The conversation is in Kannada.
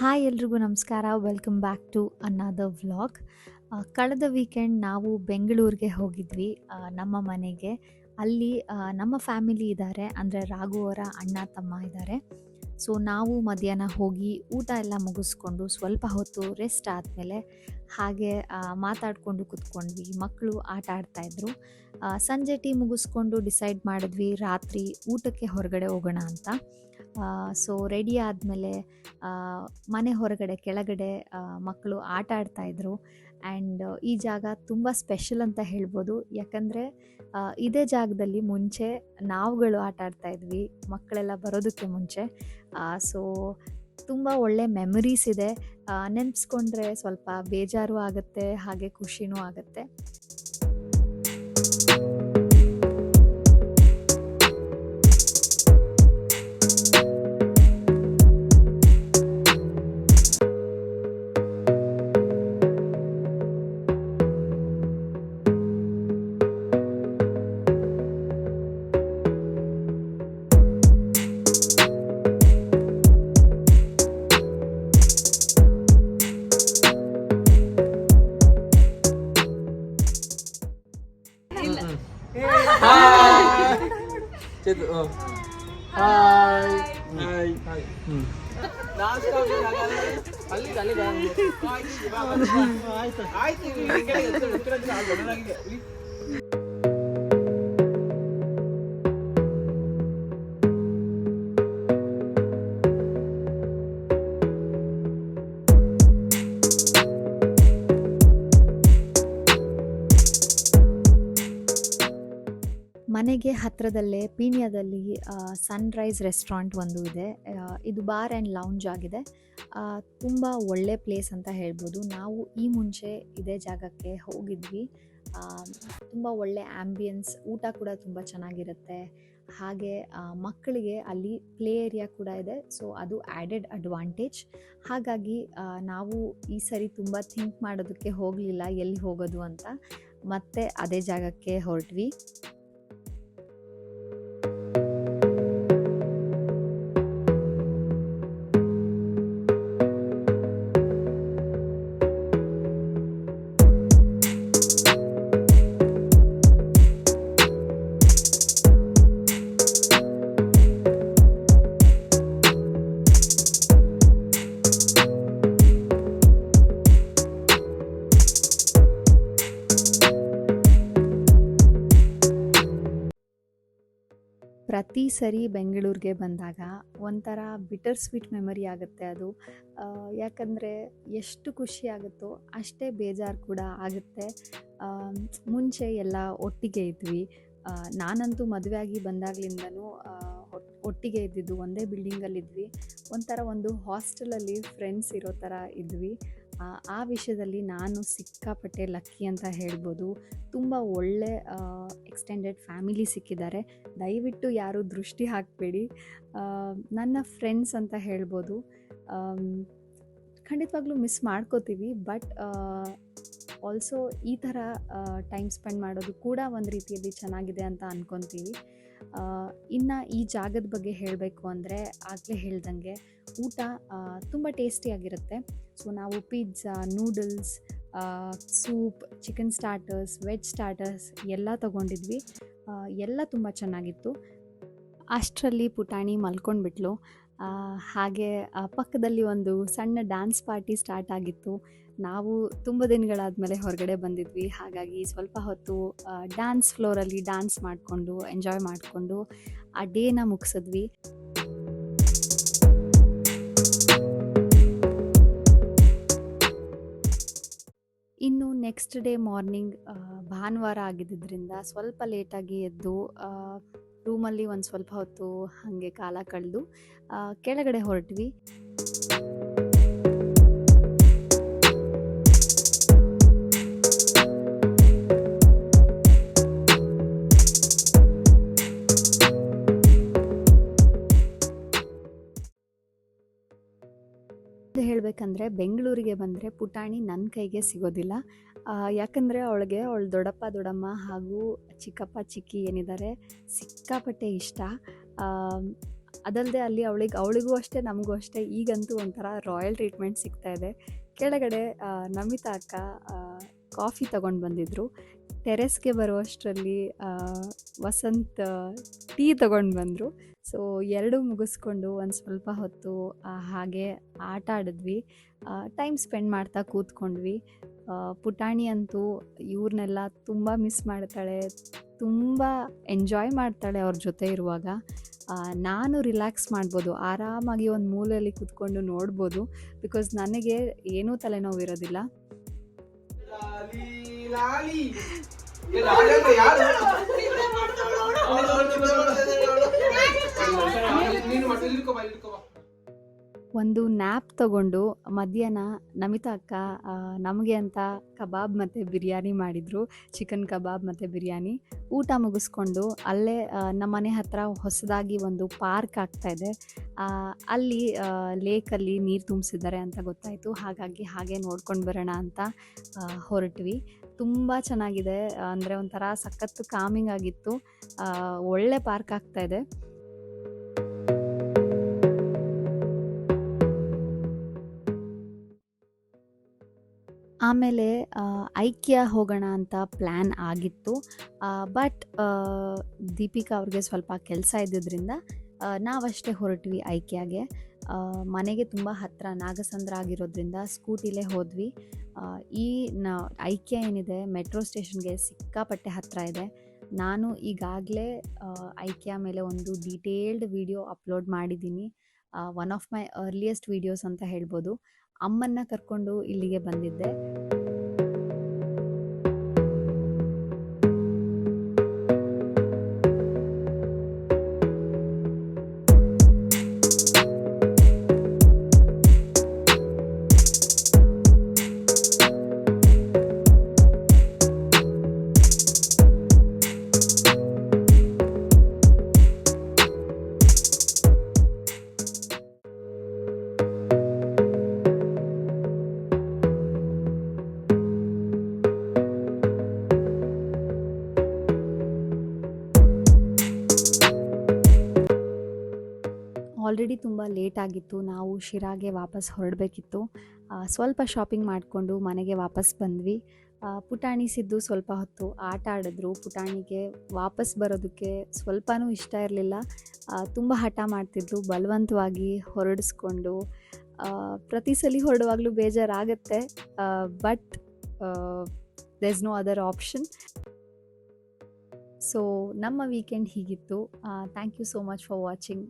ಹಾಯ್ ಎಲ್ರಿಗೂ ನಮಸ್ಕಾರ. Welcome back to another vlog ಕಳೆದ ವೀಕೆಂಡ್ ನಾವು ಬೆಂಗಳೂರಿಗೆ ಹೋಗಿದ್ವಿ. ನಮ್ಮ ಮನೆಗೆ. ಅಲ್ಲಿ ನಮ್ಮ ಫ್ಯಾಮಿಲಿ ಇದ್ದಾರೆ ಅಂದರೆ ರಾಘು ಅವರ ಅಣ್ಣ, ತಮ್ಮ ಇದ್ದಾರೆ ಸೊ ನಾವು ಮಧ್ಯಾಹ್ನ ಹೋಗಿ ಊಟ ಎಲ್ಲ ಮುಗಿಸ್ಕೊಂಡು ಸ್ವಲ್ಪ ಹೊತ್ತು ರೆಸ್ಟ್ ಆದಮೇಲೆ ಹಾಗೆ ಮಾತಾಡಿಕೊಂಡು ಕೂತ್ಕೊಂಡ್ವಿ. ಮಕ್ಕಳು ಆಟ ಆಡ್ತಾಯಿದ್ರು ಸಂಜೆ ಟೀ ಮುಗಿಸ್ಕೊಂಡು ಡಿಸೈಡ್ ಮಾಡಿದ್ವಿ, ರಾತ್ರಿ ಊಟಕ್ಕೆ ಹೊರಗಡೆ ಹೋಗೋಣ ಅಂತ. ಸೊ ರೆಡಿ ಆದಮೇಲೆ ಮನೆ ಹೊರಗಡೆ, ಕೆಳಗಡೆ ಮಕ್ಕಳು ಆಟ ಆಡ್ತಾಯಿದ್ರು ಆ್ಯಂಡ್ ಈ ಜಾಗ ತುಂಬ ಸ್ಪೆಷಲ್ ಅಂತ ಹೇಳ್ಬೋದು. ಯಾಕಂದರೆ ಇದೇ ಜಾಗದಲ್ಲಿ ಮುಂಚೆ ನಾವುಗಳು ಆಟ ಆಡ್ತಾಯಿದ್ವಿ ಮಕ್ಕಳೆಲ್ಲ ಬರೋದಕ್ಕೆ ಮುಂಚೆ. ಸೊ ತುಂಬ ಒಳ್ಳೆ ಮೆಮರೀಸ್ ಇದೆ. ನೆನೆಸ್ಕೊಂಡ್ರೆ ಸ್ವಲ್ಪ ಬೇಜಾರು ಆಗುತ್ತೆ, ಹಾಗೆ ಖುಷಿನೂ ಆಗುತ್ತೆ. ಚೇತು ಹಾಯ್. ಹಾಯ್. ಆಯ್ತು ಹ್ಞೂ ಮನೆಗೆ ಹತ್ತಿರದಲ್ಲೇ ಪೀಣ್ಯದಲ್ಲಿ ಸನ್ರೈಸ್ ರೆಸ್ಟೋರೆಂಟ್ ಒಂದು ಇದೆ. ಇದು ಬಾರ್ ಆ್ಯಂಡ್ ಲೌಂಜ್ ಆಗಿದೆ. ತುಂಬ ಒಳ್ಳೆ ಪ್ಲೇಸ್ ಅಂತ ಹೇಳ್ಬೋದು. ನಾವು ಈ ಮುಂಚೆ ಇದೇ ಜಾಗಕ್ಕೆ ಹೋಗಿದ್ವಿ. ತುಂಬ ಒಳ್ಳೆ ಆ್ಯಂಬಿಯನ್ಸ್ ಊಟ ಕೂಡ ತುಂಬ ಚೆನ್ನಾಗಿರುತ್ತೆ. ಹಾಗೆ ಮಕ್ಕಳಿಗೆ ಅಲ್ಲಿ ಪ್ಲೇ ಏರಿಯಾ ಕೂಡ ಇದೆ. ಸೊ ಅದು ಆ್ಯಡೆಡ್ ಅಡ್ವಾಂಟೇಜ್ ಹಾಗಾಗಿ ನಾವು ಈ ಸರಿ ತುಂಬ ಥಿಂಕ್ ಮಾಡೋದಕ್ಕೆ ಹೋಗಲಿಲ್ಲ, ಎಲ್ಲಿ ಹೋಗೋದು ಅಂತ. ಮತ್ತೆ ಅದೇ ಜಾಗಕ್ಕೆ ಹೊರಟ್ವಿ. ಪ್ರತಿ ಸರಿ ಬೆಂಗಳೂರಿಗೆ ಬಂದಾಗ ಒಂಥರ ಬಿಟರ್ ಸ್ವೀಟ್ ಮೆಮರಿ ಆಗುತ್ತೆ ಅದು. ಯಾಕಂದರೆ ಎಷ್ಟು ಖುಷಿ ಆಗುತ್ತೋ ಅಷ್ಟೇ ಬೇಜಾರು ಕೂಡ ಆಗುತ್ತೆ. ಮುಂಚೆ ಎಲ್ಲ ಒಟ್ಟಿಗೆ ಇದ್ವಿ. ನಾನಂತೂ ಮದುವೆ ಆಗಿ ಬಂದಾಗ್ಲಿಂದನೂ ಒಟ್ಟಿಗೆ ಇದ್ದಿದ್ದು ಒಂದೇ ಬಿಲ್ಡಿಂಗಲ್ಲಿದ್ವಿ ಒಂಥರ ಒಂದು ಹಾಸ್ಟೆಲಲ್ಲಿ ಫ್ರೆಂಡ್ಸ್ ಇರೋ ಥರ ಇದ್ವಿ. ಆ, ವಿಷಯದಲ್ಲಿ ನಾನು ಸಿಕ್ಕಾಪಟ್ಟೆ ಲಕ್ಕಿ ಅಂತ ಹೇಳ್ಬೋದು. ತುಂಬ ಒಳ್ಳೆ ಎಕ್ಸ್ಟೆಂಡೆಡ್ ಫ್ಯಾಮಿಲಿ ಸಿಕ್ಕಿದ್ದಾರೆ. ದಯವಿಟ್ಟು ಯಾರು ದೃಷ್ಟಿ ಹಾಕಬೇಡಿ. ನನ್ನ ಫ್ರೆಂಡ್ಸ್ ಅಂತ ಹೇಳ್ಬೋದು. ಖಂಡಿತವಾಗ್ಲೂ ಮಿಸ್ ಮಾಡ್ಕೋತೀವಿ ಬಟ್ ಆಲ್ಸೋ ಈ ಥರ ಟೈಮ್ ಸ್ಪೆಂಡ್ ಮಾಡೋದು ಕೂಡ ಒಂದು ರೀತಿಯಲ್ಲಿ ಚೆನ್ನಾಗಿದೆ ಅಂತ ಅನ್ಕೊತೀವಿ. ಇನ್ನು ಈ ಜಾಗದ ಬಗ್ಗೆ ಹೇಳಬೇಕು ಅಂದರೆ ಆಗಲೇ ಹೇಳ್ದಂಗೆ ಊಟ ತುಂಬ ಟೇಸ್ಟಿಯಾಗಿರುತ್ತೆ ಸೊ ನಾವು pizza noodles soup chicken starters veg starters ಎಲ್ಲ ತಗೊಂಡಿದ್ವಿ. ಎಲ್ಲ ತುಂಬ ಚೆನ್ನಾಗಿತ್ತು. ಅಷ್ಟರಲ್ಲಿ ಪುಟಾಣಿ ಮಲ್ಕೊಂಡ್ಬಿಟ್ಲು. ಹಾಗೆ ಪಕ್ಕದಲ್ಲಿ ಒಂದು ಸಣ್ಣ ಡ್ಯಾನ್ಸ್ ಪಾರ್ಟಿ ಸ್ಟಾರ್ಟ್ ಆಗಿತ್ತು. ನಾವು ತುಂಬ ದಿನಗಳಾದಮೇಲೆ ಹೊರಗಡೆ ಬಂದಿದ್ವಿ. ಹಾಗಾಗಿ ಸ್ವಲ್ಪ ಹೊತ್ತು ಡ್ಯಾನ್ಸ್ ಫ್ಲೋರಲ್ಲಿ ಡ್ಯಾನ್ಸ್ ಮಾಡಿಕೊಂಡು ಎಂಜಾಯ್ ಮಾಡಿಕೊಂಡು, ಆ ಡೇನ ಮುಗಿಸಿದ್ವಿ. ಇನ್ನು ನೆಕ್ಸ್ಟ್ ಡೇ ಮಾರ್ನಿಂಗ್ ಭಾನುವಾರ ಆಗಿದ್ದರಿಂದ ಸ್ವಲ್ಪ ಲೇಟಾಗಿ ಎದ್ದು ರೂಮಲ್ಲಿ ಒಂದು ಸ್ವಲ್ಪ ಹೊತ್ತು ಹಾಗೆ ಕಾಲ ಕಳೆದು ಕೆಳಗಡೆ ಹೊರಟ್ವಿ. ಇದು ಹೇಳಬೇಕಂದ್ರೆ ಬೆಂಗಳೂರಿಗೆ ಬಂದರೆ ಪುಟಾಣಿ ನನ್ನ ಕೈಗೆ ಸಿಗೋದಿಲ್ಲ. ಯಾಕಂದರೆ ಅವಳಿಗೆ ಅವಳ ದೊಡ್ಡಪ್ಪ, ದೊಡ್ಡಮ್ಮ ಹಾಗೂ ಚಿಕ್ಕಪ್ಪ, ಚಿಕ್ಕಿ ಏನಿದ್ದಾರೆ ಸಿಕ್ಕಾಪಟ್ಟೆ ಇಷ್ಟ. ಅದಲ್ಲದೆ ಅಲ್ಲಿ ಅವಳಿಗೆ, ಅವಳಿಗೂ ಅಷ್ಟೇ, ನಮಗೂ ಅಷ್ಟೇ, ಈಗಂತೂ ಒಂಥರ ರಾಯಲ್ ಟ್ರೀಟ್ಮೆಂಟ್ ಸಿಗ್ತಾ ಇದೆ. ಕೆಳಗಡೆ ನಮಿತಾ ಅಕ್ಕ ಕಾಫಿ ತಗೊಂಡು ಬಂದಿದ್ದರು ಟೆರೆಸ್ಗೆ ಬರುವಷ್ಟರಲ್ಲಿ ವಸಂತ್ ಟೀ ತಗೊಂಡು ಬಂದರು. ಸೊ ಎರಡು ಮುಗಿಸ್ಕೊಂಡು ಒಂದು ಸ್ವಲ್ಪ ಹೊತ್ತು ಹಾಗೆ ಆಟ ಆಡಿದ್ವಿ ಟೈಮ್ ಸ್ಪೆಂಡ್ ಮಾಡ್ತಾ ಕೂತ್ಕೊಂಡ್ವಿ ಪುಟಾಣಿ ಅಂತೂ ಇವ್ರನ್ನೆಲ್ಲ ತುಂಬ ಮಿಸ್ ಮಾಡ್ತಾಳೆ ತುಂಬ ಎಂಜಾಯ್ ಮಾಡ್ತಾಳೆ ಅವ್ರ ಜೊತೆ ಇರುವಾಗ ನಾನು ರಿಲ್ಯಾಕ್ಸ್ ಮಾಡ್ಬೋದು ಆರಾಮಾಗಿ ಒಂದು ಮೂಲೆಯಲ್ಲಿ ಕೂತ್ಕೊಂಡು ನೋಡ್ಬೋದು ಬಿಕಾಸ್ ನನಗೆ ಏನೂ ತಲೆನೋವು ಇರೋದಿಲ್ಲ ಒಂದು ನ್ಯಾಪ್ ತಗೊಂಡು ಮಧ್ಯಾಹ್ನ ನಮಿತಾ ಅಕ್ಕ ನಮಗೆ ಅಂತ ಕಬಾಬ್ ಮತ್ತು ಬಿರಿಯಾನಿ ಮಾಡಿದರು ಚಿಕನ್ ಕಬಾಬ್ ಮತ್ತು ಬಿರಿಯಾನಿ. ಊಟ ಮುಗಿಸ್ಕೊಂಡು ಅಲ್ಲೇ ನಮ್ಮ ಮನೆ ಹತ್ರ ಹೊಸದಾಗಿ ಒಂದು ಪಾರ್ಕ್ ಆಗ್ತಾ ಇದೆ. ಅಲ್ಲಿ ಲೇಕಲ್ಲಿ ನೀರು ತುಂಬಿಸಿದ್ದಾರೆ ಅಂತ ಗೊತ್ತಾಯಿತು. ಹಾಗಾಗಿ ಹಾಗೆ ನೋಡ್ಕೊಂಡು ಬರೋಣ ಅಂತ ಹೊರಟ್ವಿ. ತುಂಬ ಚೆನ್ನಾಗಿದೆ. ಅಂದರೆ ಒಂಥರ ಸಖತ್ತು ಕಾಮಿಂಗ್ ಆಗಿತ್ತು. ಒಳ್ಳೆ ಪಾರ್ಕ್ ಆಗ್ತಾ ಇದೆ. ಆಮೇಲೆ ಐಕ್ಯ ಹೋಗೋಣ ಅಂತ ಪ್ಲ್ಯಾನ್ ಆಗಿತ್ತು. ಬಟ್ ದೀಪಿಕಾ ಅವ್ರಿಗೆ ಸ್ವಲ್ಪ ಕೆಲಸ ಇದ್ದಿದ್ದರಿಂದ ನಾವಷ್ಟೇ ಹೊರಟ್ವಿ ಐಕ್ಯಾಗೆ. ಮನೆಗೆ ತುಂಬ ಹತ್ತಿರ ನಾಗಸಂದ್ರ ಆಗಿರೋದ್ರಿಂದ ಸ್ಕೂಟಿಲೇ ಹೋದ್ವಿ. ಈ ನ, ಐಕ್ಯ ಏನಿದೆ, ಮೆಟ್ರೋ ಸ್ಟೇಷನ್ಗೆ ಸಿಕ್ಕಾಪಟ್ಟೆ ಹತ್ತಿರ ಇದೆ. ನಾನು ಈಗಾಗಲೇ ಐಕ್ಯ ಮೇಲೆ ಒಂದು ಡೀಟೇಲ್ಡ್ ವಿಡಿಯೋ ಅಪ್ಲೋಡ್ ಮಾಡಿದ್ದೀನಿ. One of my earliest videos ಅಂತ ಹೇಳ್ಬೋದು. ಅಮ್ಮನ್ನ ಕರ್ಕೊಂಡು ಇಲ್ಲಿಗೆ ಬಂದಿದ್ದೆ. ಆಲ್ರೆಡಿ ತುಂಬ ಲೇಟ್ ಆಗಿತ್ತು. ನಾವು ಶಿರಾಗೆ ವಾಪಸ್ ಹೊರಡಬೇಕಿತ್ತು. ಸ್ವಲ್ಪ ಶಾಪಿಂಗ್ ಮಾಡಿಕೊಂಡು ಮನೆಗೆ ವಾಪಸ್ ಬಂದ್ವಿ. ಪುಟಾಣಿ ಸಿದ್ದು ಸ್ವಲ್ಪ ಹೊತ್ತು ಆಟ ಆಡಿದ್ರು. ಪುಟಾಣಿಗೆ ವಾಪಸ್ ಬರೋದಕ್ಕೆ ಸ್ವಲ್ಪನೂ ಇಷ್ಟ ಇರಲಿಲ್ಲ. ತುಂಬ ಹಠ ಮಾಡ್ತಿದ್ಲು. ಬಲವಂತವಾಗಿ ಹೊರಡಿಸ್ಕೊಂಡು ಪ್ರತಿ ಸಲ ಹೊರಡುವಾಗಲೂ ಬೇಜಾರಾಗತ್ತೆ. But they is no other option so ನಮ್ಮ ವೀಕೆಂಡ್ ಹೀಗಿತ್ತು. Thank you so much for watching